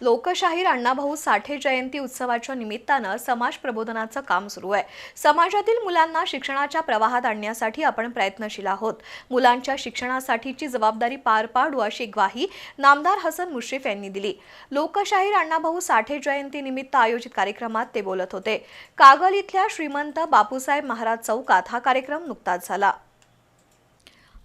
लोकशाहीर अण्णाभाऊ साठे जयंती उत्सवाच्या निमित्तानं समाज प्रबोधनाचं काम सुरू आहे. समाजातील मुलांना शिक्षणाच्या प्रवाहात आणण्यासाठी आपण प्रयत्नशील आहोत. मुलांच्या शिक्षणासाठीची जबाबदारी पार पाडू अशी ग्वाही नामदार हसन मुश्रीफ यांनी दिली. लोकशाहीर अण्णाभाऊ साठे जयंती निमित्त आयोजित कार्यक्रमात ते बोलत होते. कागल इथल्या श्रीमंत बापूसाहेब महाराज चौकात हा कार्यक्रम नुकताच झाला.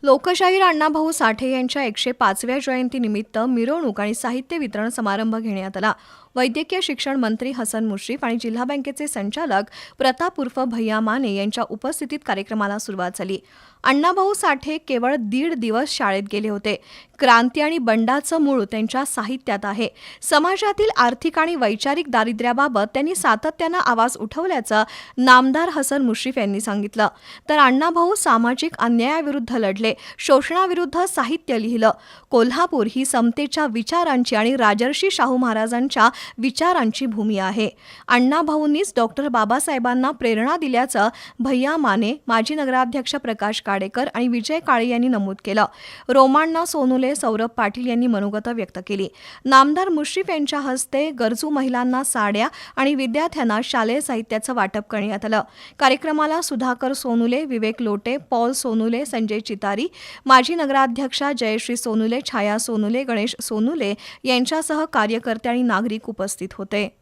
लोकशाहीर अण्णाभाऊ साठे यांच्या एकशे पाचव्या जयंतीनिमित्त मिरवणूक आणि साहित्य वितरण समारंभ घेण्यात आला. वैद्यकीय शिक्षण मंत्री हसन मुश्रीफ आणि जिल्हा बँकेचे संचालक प्रताप उर्फ भैया माने यांच्या उपस्थितीत कार्यक्रमाला सुरुवात झाली. अण्णाभाऊ साठे केवळ दीड दिवस शाळेत गेले होते. क्रांती आणि बंडाचं मूळ त्यांच्या साहित्यात आहे. समाजातील आर्थिक आणि वैचारिक दारिद्र्याबाबत त्यांनी सातत्यानं आवाज उठवल्याचं नामदार हसन मुश्रीफ यांनी सांगितलं. तर अण्णाभाऊ सामाजिक अन्यायाविरुद्ध लढले. शोषणाविरुद्ध साहित्य लिहिलं. कोल्हापूर ही समतेच्या विचारांची आणि राजर्षी शाहू महाराजांच्या विचारांची भूमी आहे. अण्णाभाऊंनीच डॉक्टर बाबासाहेबांना प्रेरणा दिल्याचं भैया माने माजी नगराध्यक्ष प्रकाश काडेकर आणि विजय काळे यांनी नमूद केलं. रोमांना सोनुले सौरभ पाटील यांनी मनोगत व्यक्त केली. नामदार मुश्रीफ यांच्या हस्ते गरजू महिलांना साड्या आणि विद्यार्थ्यांना शालेय साहित्याचं वाटप करण्यात आलं. कार्यक्रमाला सुधाकर सोनुले विवेक लोटे पॉल सोनुले संजय चितारी माजी नगराध्यक्षा जयश्री सोनुले छाया सोनुले गणेश सोनुले यांच्यासह कार्यकर्ते आणि नागरिक उपस्थित होते.